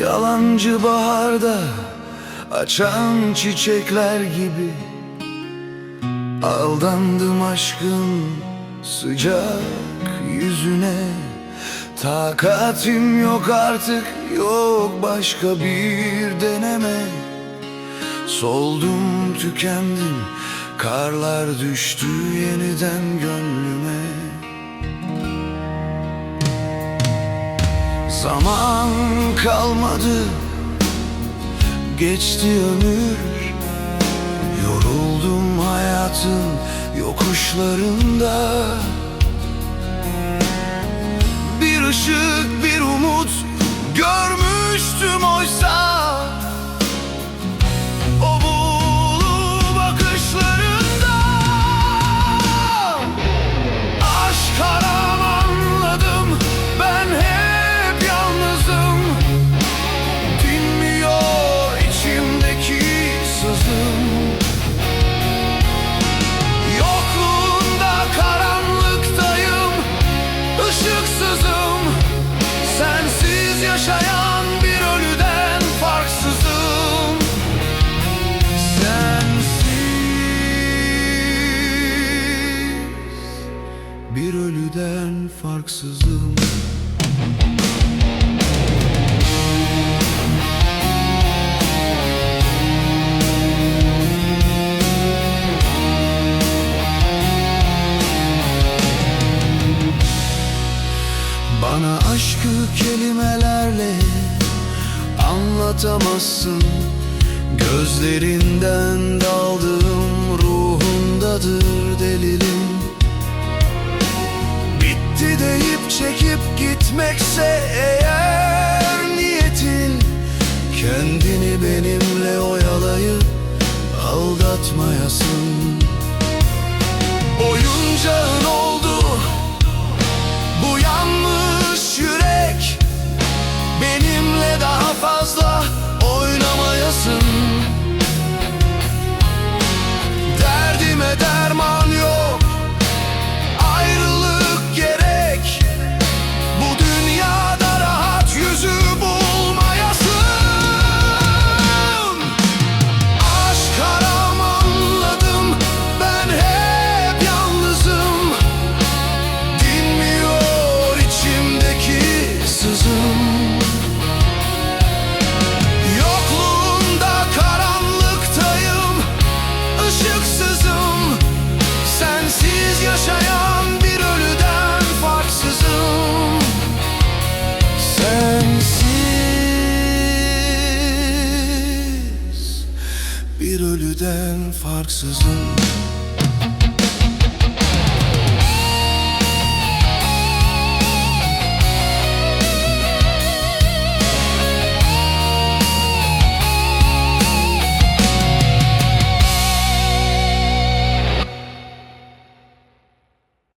Yabancı baharda açan çiçekler gibi Aldandım aşkın sıcak yüzüne Takatim yok artık yok başka bir deneme Soldum tükendim karlar düştü yeniden gönlüme Zaman kalmadı Geçti ömür. Yoruldum hayatın yokuşlarında. Bir ışık bir ölüden farksızım. Bana aşkı kelimelerle anlatamazsın. Gözlerinden Ölüden farksızım